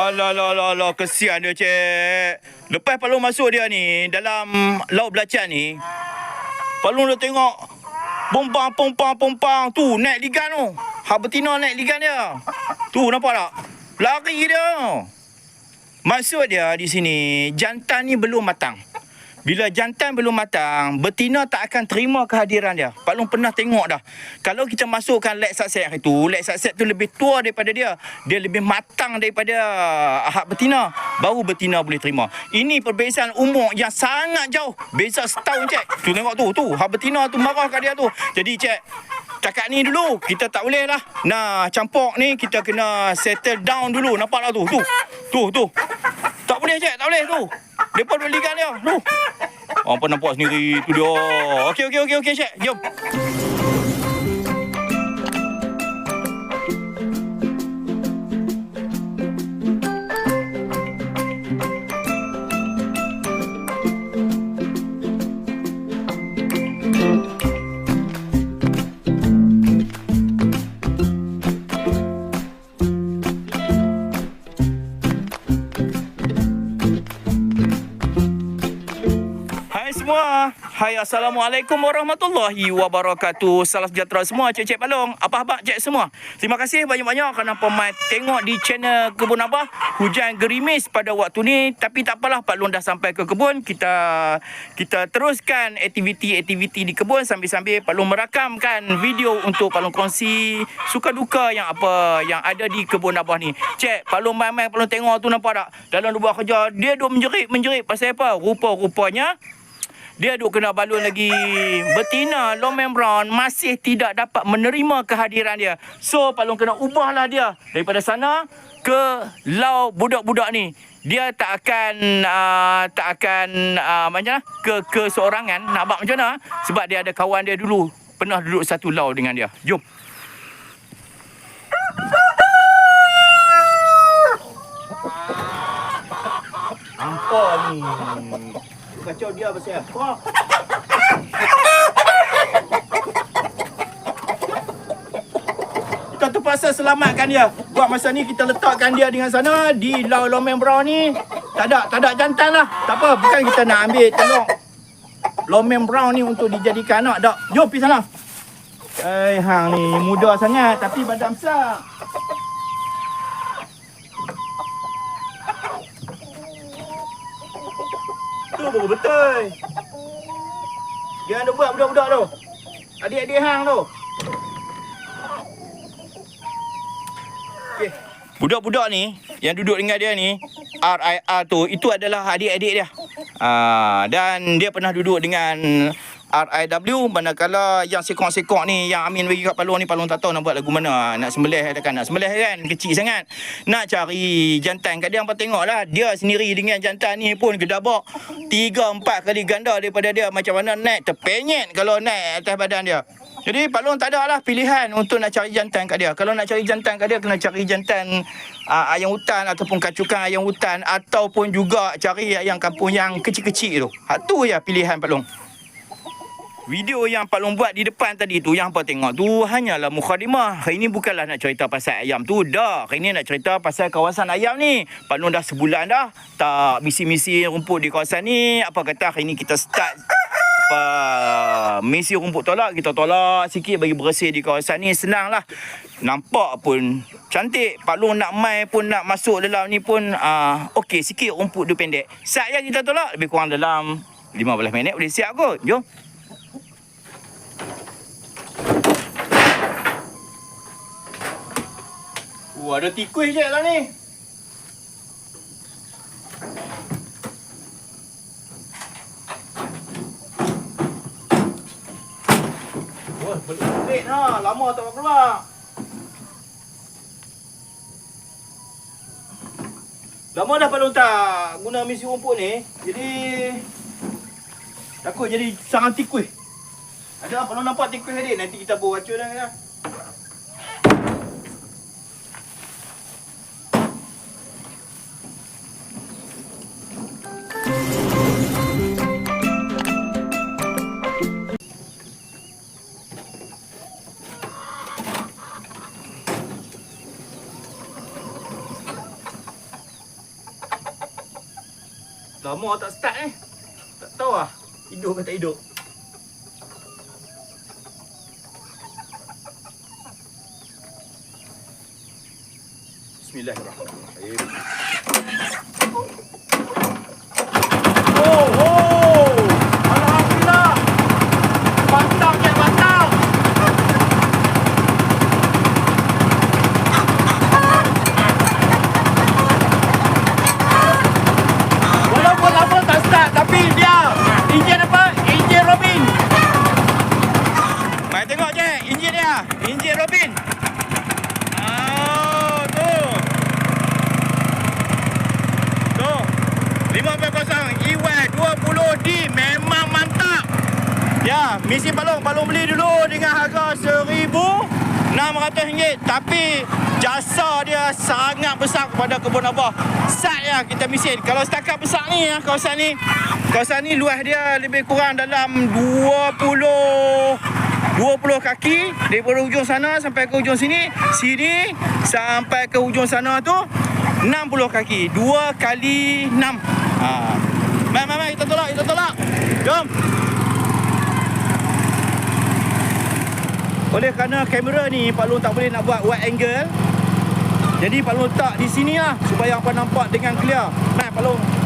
Alah, alah, alah, alah, kesian dia, cik. Lepas Pak Long masuk dia ni, dalam laut belacan ni, Pak Long dah tengok pompang, pompang, pompang. Tu, naik ligan tu. Hak betina naik ligan dia. Tu, nampak tak? Lari dia. Maksud dia di sini, jantan ni belum matang. Bila jantan belum matang, betina tak akan terima kehadiran dia. Pak Long pernah tengok dah. Kalau kita masukkan lek sakset itu, lek sakset tu lebih tua daripada dia. Dia lebih matang daripada hak betina. Baru betina boleh terima. Ini perbezaan umur yang sangat jauh. Beza setahun, cik. Tu tengok tu, tu. Hak betina tu marah kat dia tu. Jadi, cik, cakap ni dulu. Kita tak boleh lah. Nah, campur ni kita kena settle down dulu. Nampak tak tu? Tu, tu, tu. Tak boleh, cik. Tak boleh tu. Mereka duduk ligan dia. Tu. Apa nampak sendiri tu dia. Okey, okey, okey, okey, cik. Jom. Hai semua. Hai Assalamualaikum warahmatullahi wabarakatuh. Salam sejahtera semua cik-cik Palong. Apa khabar cik semua? Terima kasih banyak-banyak kerana pemai tengok di channel Kebun Abah. Hujan gerimis pada waktu ni tapi tak apalah Pak Long dah sampai ke kebun. Kita kita teruskan aktiviti-aktiviti di kebun sambil-sambil Pak Long merakamkan video untuk Pak Long kongsi suka duka yang apa yang ada di Kebun Abah ni. Cik, Pak Long mai-mai Pak Long tengok tu nampak tak? Dalam buat kerja, dia duk menjerit-menjerit pasal apa? Rupa-rupanya dia duk kena balun lagi betina Lomen Brown masih tidak dapat menerima kehadiran dia. So Pak Long kena ubahlah dia daripada sana ke lau budak-budak ni. Dia tak akan uh, tak akan uh, macam mana ke ke seorangan nak buat macam mana sebab dia ada kawan dia dulu pernah duduk satu lau dengan dia. Jom. Apa ni? Kacau dia pasal apa? Kita terpaksa selamatkan dia. Buat masa ni kita letakkan dia dengan sana di Lau Lomen Brown ni. Tak ada, tak ada jantan lah. Tak apa, bukan kita nak ambil telur Lomen Brown ni untuk dijadikan anak. Tak, jom pergi sana. Eh, hang ni muda sangat tapi badan besar. Baru betul. Jangan ada buat budak-budak tu. Adik-adik hang tu. Budak-budak ni yang duduk dengan dia ni RIR tu itu adalah adik-adik dia. Ah dan dia pernah duduk dengan RIW manakala yang sekok-sekok ni yang Amin bagi kat Palung ni Palung tak tahu nak buat lagu mana. Nak sembelih kan nak sembelih kan kecil sangat. Nak cari jantan kat dia apa tengoklah. Dia sendiri dengan jantan ni pun gedabak. 3 4 kali ganda daripada dia. Macam mana naik terpenyet kalau naik atas badan dia. Jadi Pak Long tak ada lah pilihan untuk nak cari jantan kat dia. Kalau nak cari jantan kat dia, kena cari jantan uh, ayam hutan ataupun kacukan ayam hutan. Ataupun juga cari ayam kampung yang kecil-kecil tu. Hak tu ya pilihan Pak Long. Video yang Pak Long buat di depan tadi tu Yang apa tengok tu Hanyalah mukhadimah Hari ni bukanlah nak cerita pasal ayam tu. Dah Hari ni nak cerita pasal kawasan ayam ni. Pak Long dah sebulan dah Tak misi-misi rumput di kawasan ni. Apa kata hari ni kita start? Apa misi rumput tolak kita tolak sikit bagi bersih di kawasan ni. Senang lah nampak pun cantik. Pak Long nak mai pun nak masuk dalam ni pun uh, okey sikit rumput dia pendek. Saya kita tolak lebih kurang dalam 15 minit boleh siap kot. Jom Wah, ada tikus je lah ni. Wah, belit ha. Lama tak keluar. Lama dah Long tak guna misi rumput ni. Jadi takut jadi sarang tikus. Ada Pak Long nampak tikus tadi. Nanti kita bawa racun dah. Lama tak start eh. Tak tahu lah. Hidup ke tak hidup. Bismillahirrahmanirrahim. Oh, oh. Alhamdulillah. Mantap je, mantap. Walaupun lama tak start tapi dia enjin apa? Enjin Robin. Mai tengok je enjin dia. Enjin Robin. Oh, tu. Tu. 5.0 EY 20D memang mantap. Ya, misi balong balong beli dulu dengan harga RM1,600 tapi jasa dia sangat besar kepada kebun abah. Sat ya kita misin. Kalau setakat besar ni ya kawasan ni. Kawasan ni luas dia lebih kurang dalam 20 20 kaki daripada hujung sana sampai ke hujung sini. Sini sampai ke hujung sana tu 60 kaki. 2 kali 6. Ha. Mai mai mai kita tolak, kita tolak. Jom. Oleh kerana kamera ni Pak Long tak boleh nak buat wide angle. Jadi Pak Long letak di sini lah Supaya apa nampak dengan clear. Nah Pak Long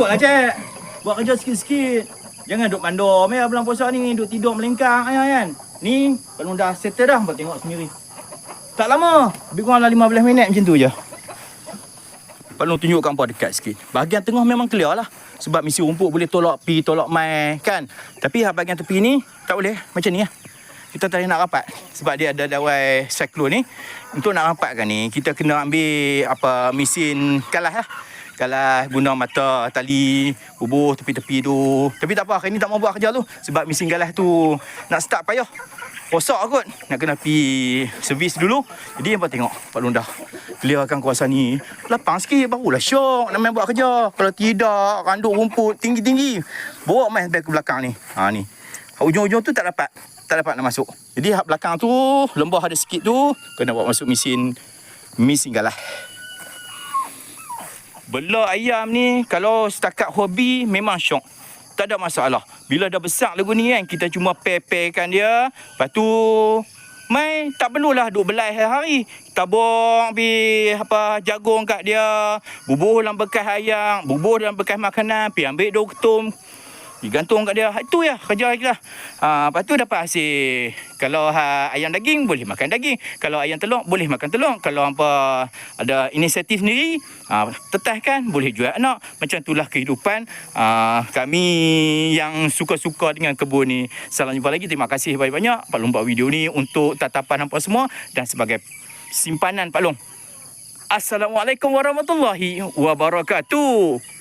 buat kerja. Buat kerja sikit-sikit. Jangan duduk mandor ya bulan puasa ni, duduk tidur melengkang ya kan. Ni kalau dah settle dah, kau tengok sendiri. Tak lama, lebih kurang lah 15 minit macam tu je. Perlu tunjukkan apa dekat sikit. Bahagian tengah memang clear lah. Sebab misi rumput boleh tolak pi, tolak mai kan. Tapi hak bahagian tepi ni tak boleh. Macam ni lah. Kita tak nak rapat. Sebab dia ada dawai cyclone ni. Untuk nak rapatkan ni, kita kena ambil apa mesin kalah lah. Kalah guna mata, tali, bubuh tepi-tepi tu. Tapi tak apa, hari ni tak mau buat kerja tu. Sebab mesin galah tu nak start payah. Rosak kot. Nak kena pergi servis dulu. Jadi apa tengok Pak Lundah. Clearkan kawasan ni. Lapang sikit barulah syok nak main buat kerja. Kalau tidak, randuk rumput tinggi-tinggi. Bawa main sampai ke belakang ni. Ha ni. Hak Ujung-ujung tu tak dapat. Tak dapat nak masuk. Jadi hak belakang tu, lembah ada sikit tu. Kena bawa masuk mesin. Mesin galah. Bela ayam ni kalau setakat hobi memang syok. Tak ada masalah. Bila dah besar lagu ni kan, kita cuma pe-pekan dia. Lepas tu, mai tak perlulah duk belai hari-hari. Tabung bi apa jagung kat dia, bubuh dalam bekas ayam, bubuh dalam bekas makanan, pi ambil ketum, digantung kat dia. Itu ya kerja kita. Ha, lepas tu dapat hasil. Kalau ha, ayam daging boleh makan daging. Kalau ayam telur boleh makan telur. Kalau apa ada inisiatif sendiri, ha, tetahkan boleh jual anak. Macam itulah kehidupan ha, kami yang suka-suka dengan kebun ni. Salam jumpa lagi. Terima kasih banyak-banyak Pak Long buat video ni untuk tatapan hampa semua dan sebagai simpanan Pak Long. Assalamualaikum warahmatullahi wabarakatuh.